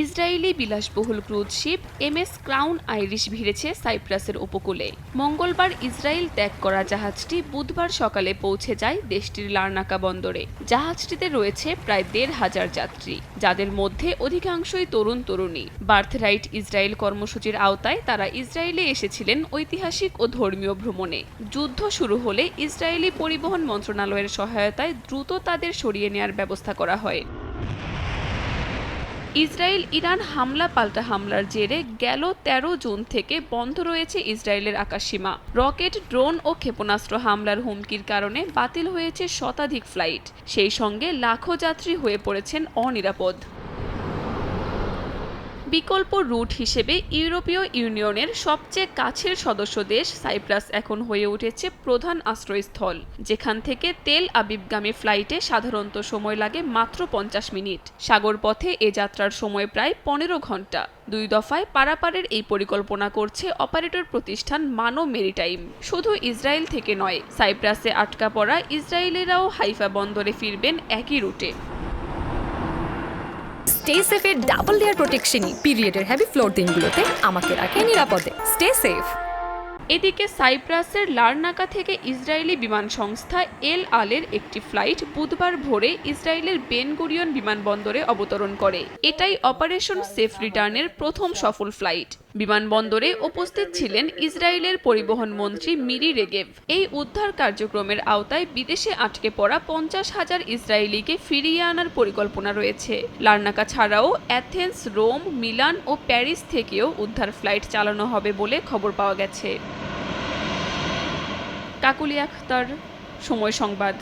Israeli বিলাসবহুল cruise ship M S Crown Irish ভিড়েছে সাইপ্রাসের উপকূলে। মঙ্গলবার ইসরায়েল ত্যাগ করা জাহাজটি বুধবার সকালে পৌঁছে যায় দেশটির লার্নাকা বন্দরে। জাহাজটিতে রয়েছে প্রায় দেড় হাজার যাত্রী, যাদের মধ্যে অধিকাংশই তরুণ তরুণী। বার্থরাইট ইসরায়েল কর্মসূচির আওতায় তারা ইসরায়েলে এসেছিলেন ঐতিহাসিক ও ধর্মীয় ভ্রমণে। যুদ্ধ শুরু হলে ইসরায়েলি পরিবহন মন্ত্রণালয়ের সহায়তায় দ্রুত তাদের সরিয়ে নেওয়ার ব্যবস্থা করা হয়। ইসরায়েল ইরান হামলা পাল্টা হামলার জেরে গেল ১৩ জুন থেকে বন্ধ রয়েছে ইসরায়েলের আকাশসীমা। রকেট, ড্রোন ও ক্ষেপণাস্ত্র হামলার হুমকির কারণে বাতিল হয়েছে শতাধিক ফ্লাইট। সেই সঙ্গে লাখো যাত্রী হয়ে পড়েছেন অনিরাপদ। বিকল্প রুট হিসেবে ইউরোপীয় ইউনিয়নের সবচেয়ে কাছের সদস্য দেশ সাইপ্রাস এখন হয়ে উঠেছে প্রধান আশ্রয়স্থল, যেখান থেকে তেল আবিবগামী ফ্লাইটে সাধারণত সময় লাগে মাত্র পঞ্চাশ মিনিট। সাগর পথে এ যাত্রার সময় প্রায় পনেরো ঘণ্টা। দুই দফায় পারাপারের এই পরিকল্পনা করছে অপারেটর প্রতিষ্ঠান মানো মেরিটাইম। শুধু ইসরায়েল থেকে নয়, সাইপ্রাসে আটকা পড়া ইসরায়েলিরাও হাইফা বন্দরে ফিরবেন একই রুটে। স্টে সেফের ডাবল লেয়ার প্রোটেকশনই পিরিয়ডের হেভি ফ্লোর দিনগুলোতে আমাকে রাখে নিরাপদে। স্টে সেফ এদিকে সাইপ্রাসের লারনাকা থেকে ইসরায়েলি বিমান সংস্থা এল আলের একটি ফ্লাইট বুধবার ভোরে ইসরায়েলের বেনগুরিয়ন বিমানবন্দরে অবতরণ করে। এটাই অপারেশন সেফ রিটার্নের প্রথম সফল ফ্লাইট বিমানবন্দরে উপস্থিত ছিলেন ইসরায়েলের পরিবহন মন্ত্রী মিরি রেগেভ। এই উদ্ধার কার্যক্রমের আওতায় বিদেশে আটকে পড়া পঞ্চাশ হাজার ইসরায়েলিকে ফিরিয়ে আনার পরিকল্পনা রয়েছে। লার্নাকা ছাড়াও অ্যাথেন্স, রোম, মিলান ও প্যারিস থেকেও উদ্ধার ফ্লাইট চালানো হবে বলে খবর পাওয়া গেছে। কাকুলি আখতার, সময় সংবাদ।